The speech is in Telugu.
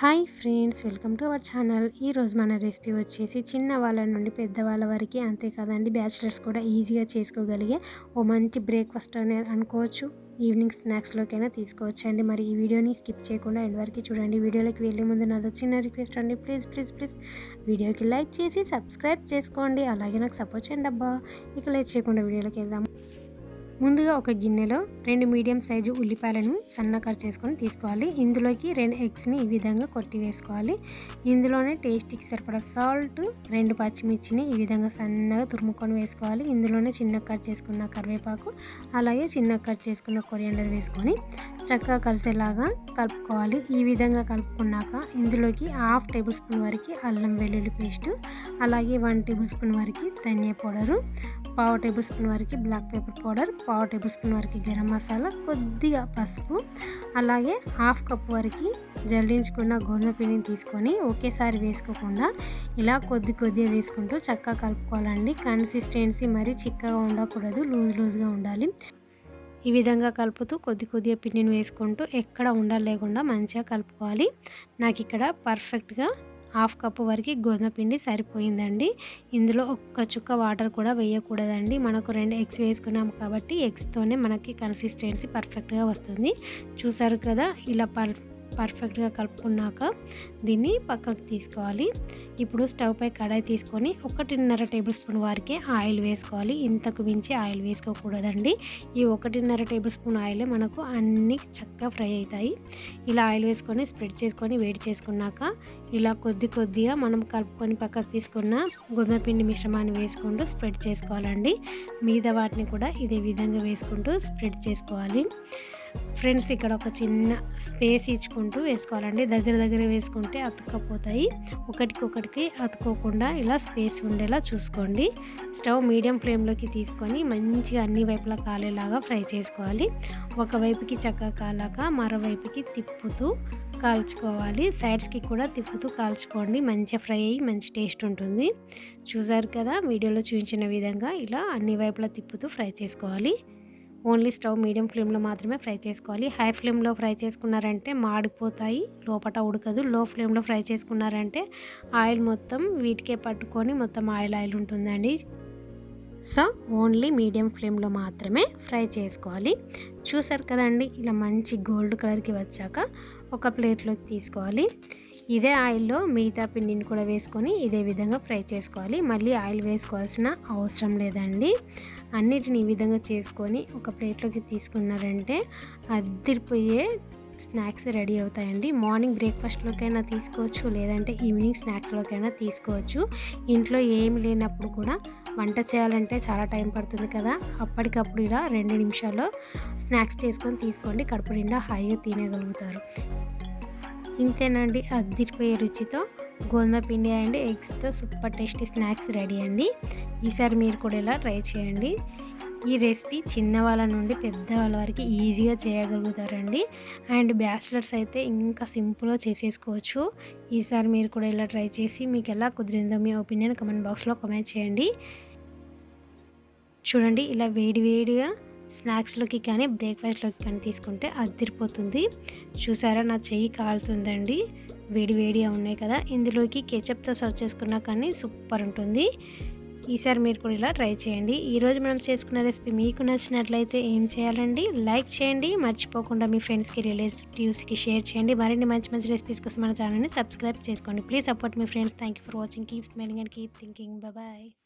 Hi friends welcome to our channel. ఈరోజు మన రెసిపీ వచ్చేసి చిన్న వాళ్ళ నుండి పెద్దవాళ్ళ వరకు అంతేకాదండి బ్యాచిలర్స్ కూడా ఈజీగా చేసుకోగలిగే ఓ మంచి బ్రేక్ఫాస్ట్ అనే అనుకోవచ్చు. ఈవినింగ్ స్నాక్స్లోకైనా తీసుకోవచ్చు అండి మరి ఈ వీడియోని స్కిప్ చేయకుండా ఎండ్ వరకు చూడండి. వీడియోలోకి వెళ్ళే ముందు నాదో చిన్న రిక్వెస్ట్ అండి. Please please please. వీడియోకి లైక్ చేసి సబ్స్క్రైబ్ చేసుకోండి. అలాగే నాకు సపోర్ట్ చేయండి అబ్బా. ఇక లైక్ చేయకుండా వీడియోలోకి వెళ్దాం. ముందుగా ఒక గిన్నెలో రెండు మీడియం సైజు ఉల్లిపాయలను సన్న కట్ చేసుకొని తీసుకోవాలి. ఇందులోకి రెండు ఎగ్స్ని ఈ విధంగా కొట్టి వేసుకోవాలి. ఇందులోనే టేస్ట్కి సరిపడా సాల్ట్ రెండు పచ్చిమిర్చిని ఈ విధంగా సన్నగా తురుముకొని వేసుకోవాలి. ఇందులోనే చిన్న కట్ చేసుకున్న కరివేపాకు అలాగే చిన్న కట్ చేసుకున్న కొరియండర్ వేసుకొని చక్కగా కలిసేలాగా కలుపుకోవాలి. ఈ విధంగా కలుపుకున్నాక ఇందులోకి హాఫ్ టేబుల్ స్పూన్ వరకు అల్లం వెల్లుల్లి పేస్ట్ అలాగే వన్ టేబుల్ స్పూన్ వరకు ధనియా పౌడరు పావు టేబుల్ స్పూన్ వరకు బ్లాక్ పేపర్ పౌడర్ పావు టేబుల్ స్పూన్ వరకు గరం మసాలా కొద్దిగా పసుపు అలాగే హాఫ్ కప్ వరకు జల్లించుకున్న గోధుమ పిండిని తీసుకొని ఒకేసారి వేసుకోకుండా ఇలా కొద్ది కొద్దిగా వేసుకుంటూ చక్కగా కలుపుకోవాలండి. కన్సిస్టెన్సీ మరీ చిక్కగా ఉండకూడదు లూజ్ లూజ్గా ఉండాలి. ఈ విధంగా కలుపుతూ కొద్ది కొద్దిగా పిండిని వేసుకుంటూ ఎక్కడ ఉండలేకుండా మంచిగా కలుపుకోవాలి. నాకు ఇక్కడ పర్ఫెక్ట్గా హాఫ్ కప్పు వరకు గోధుమ పిండి సరిపోయిందండి. ఇందులో ఒక్క చుక్క వాటర్ కూడా వేయకూడదండి. మనకు రెండు ఎగ్స్ వేసుకున్నాం కాబట్టి ఎగ్స్తోనే మనకి కన్సిస్టెన్సీ పర్ఫెక్ట్గా వస్తుంది. చూసారు కదా ఇలా పర్ పర్ఫెక్ట్గా కలుపుకున్నాక దీన్ని పక్కకు తీసుకోవాలి. ఇప్పుడు స్టవ్ పై కడాయి తీసుకొని ఒకటిన్నర టేబుల్ స్పూన్ వారికే ఆయిల్ వేసుకోవాలి. ఇంతకు మించి ఆయిల్ వేసుకోకూడదండి. ఈ ఒకటిన్నర టేబుల్ స్పూన్ ఆయిలే మనకు అన్ని చక్కగా ఫ్రై అవుతాయి. ఇలా ఆయిల్ వేసుకొని స్ప్రెడ్ చేసుకొని వేడి చేసుకున్నాక ఇలా కొద్ది కొద్దిగా మనం కలుపుకొని పక్కకు తీసుకున్న గోధుమ పిండి మిశ్రమాన్ని వేసుకుంటూ స్ప్రెడ్ చేసుకోవాలండి. మిగతా వాటిని కూడా ఇదే విధంగా వేసుకుంటూ స్ప్రెడ్ చేసుకోవాలి. ఫ్రెండ్స్ ఇక్కడ ఒక చిన్న స్పేస్ ఇచ్చుకుంటూ వేసుకోవాలండి. దగ్గర దగ్గర వేసుకుంటే అతుక్కపోతాయి. ఒకటికొకటికి అతుక్కోకుండా ఇలా స్పేస్ ఉండేలా చూసుకోండి. స్టవ్ మీడియం ఫ్లేమ్లోకి తీసుకొని మంచిగా అన్ని వైపులా కాలేలాగా ఫ్రై చేసుకోవాలి. ఒకవైపుకి చక్కగా కాలాక మరోవైపుకి తిప్పుతూ కాల్చుకోవాలి. సైడ్స్కి కూడా తిప్పుతూ కాల్చుకోండి. మంచిగా ఫ్రై అయ్యి మంచి టేస్ట్ ఉంటుంది. చూసారు కదా వీడియోలో చూపించిన విధంగా ఇలా అన్ని వైపులా తిప్పుతూ ఫ్రై చేసుకోవాలి. ఓన్లీ స్టవ్ మీడియం ఫ్లేమ్లో మాత్రమే ఫ్రై చేసుకోవాలి. హై ఫ్లేమ్లో ఫ్రై చేసుకున్నారంటే మాడిపోతాయి లోపల ఉడకదు. లో ఫ్లేమ్లో ఫ్రై చేసుకున్నారంటే ఆయిల్ మొత్తం వీటికే పట్టుకొని మొత్తం ఆయిల్ ఆయిల్ ఉంటుందండి. సో ఓన్లీ మీడియం ఫ్లేమ్లో మాత్రమే ఫ్రై చేసుకోవాలి. చూసారు కదండి ఇలా మంచి గోల్డ్ కలర్కి వచ్చాక ఒక ప్లేట్లోకి తీసుకోవాలి. ఇదే ఆయిల్లో మిగతా పిండిని కూడా వేసుకొని ఇదే విధంగా ఫ్రై చేసుకోవాలి. మళ్ళీ ఆయిల్ వేసుకోవాల్సిన అవసరం లేదండి. అన్నిటిని ఈ విధంగా చేసుకొని ఒక ప్లేట్లోకి తీసుకున్నారంటే అద్దరిపోయే స్నాక్స్ రెడీ అవుతాయండి. మార్నింగ్ బ్రేక్ఫాస్ట్లోకైనా తీసుకోవచ్చు లేదంటే ఈవినింగ్ స్నాక్స్లోకైనా తీసుకోవచ్చు. ఇంట్లో ఏమి లేనప్పుడు కూడా వంట చేయాలంటే చాలా టైం పడుతుంది కదా. అప్పటికప్పుడు ఇలా రెండు నిమిషాల్లో స్నాక్స్ చేసుకొని తీసుకోండి. కడుపు నిండా హాయిగా తినగలుగుతారు ఇంతేనండి అద్దిరిపోయే రుచితో గోధుమ పిండి అండ్ ఎగ్స్తో సూపర్ టేస్టీ స్నాక్స్ రెడీ అండి. ఈసారి మీరు కూడా ఇలా ట్రై చేయండి. ఈ రెసిపీ చిన్న వాళ్ళ నుండి పెద్ద వాళ్ళ వరకు ఈజీగా చేయగలుగుతారండి. అండ్ బ్యాచిలర్స్ అయితే ఇంకా సింపుల్గా చేసేసుకోవచ్చు. ఈసారి మీరు కూడా ఇలా ట్రై చేసి మీకు ఎలా కుదిరిందో మీ ఒపీనియన్ కమెంట్ బాక్స్లో కమెంట్ చేయండి. చూడండి ఇలా వేడి వేడిగా స్నాక్స్లోకి కానీ బ్రేక్ఫాస్ట్లోకి కానీ తీసుకుంటే అదిరిపోతుంది. చూసారా? నా చెయ్యి కాలుతుందండి. వేడి వేడిగా ఉన్నాయి కదా. ఇందులోకి కెచప్తో సర్వ్ చేసుకున్నా కానీ సూపర్ ఉంటుంది. ఈసారి మీరు కూడా ఇలా ట్రై చేయండి. ఈరోజు మనం చేసుకున్న రెసిపీ మీకు నచ్చినట్లయితే ఏం చేయాలండి? లైక్ చేయండి. మర్చిపోకుండా మీ ఫ్రెండ్స్కి రిలేటివ్స్కి షేర్ చేయండి. మరిన్ని మంచి మంచి రెసిపీస్ కోసం మన ఛానల్ని సబ్స్క్రైబ్ చేసుకోండి. Please support me friends. Thank you for watching. Keep smiling and keep thinking. Bye.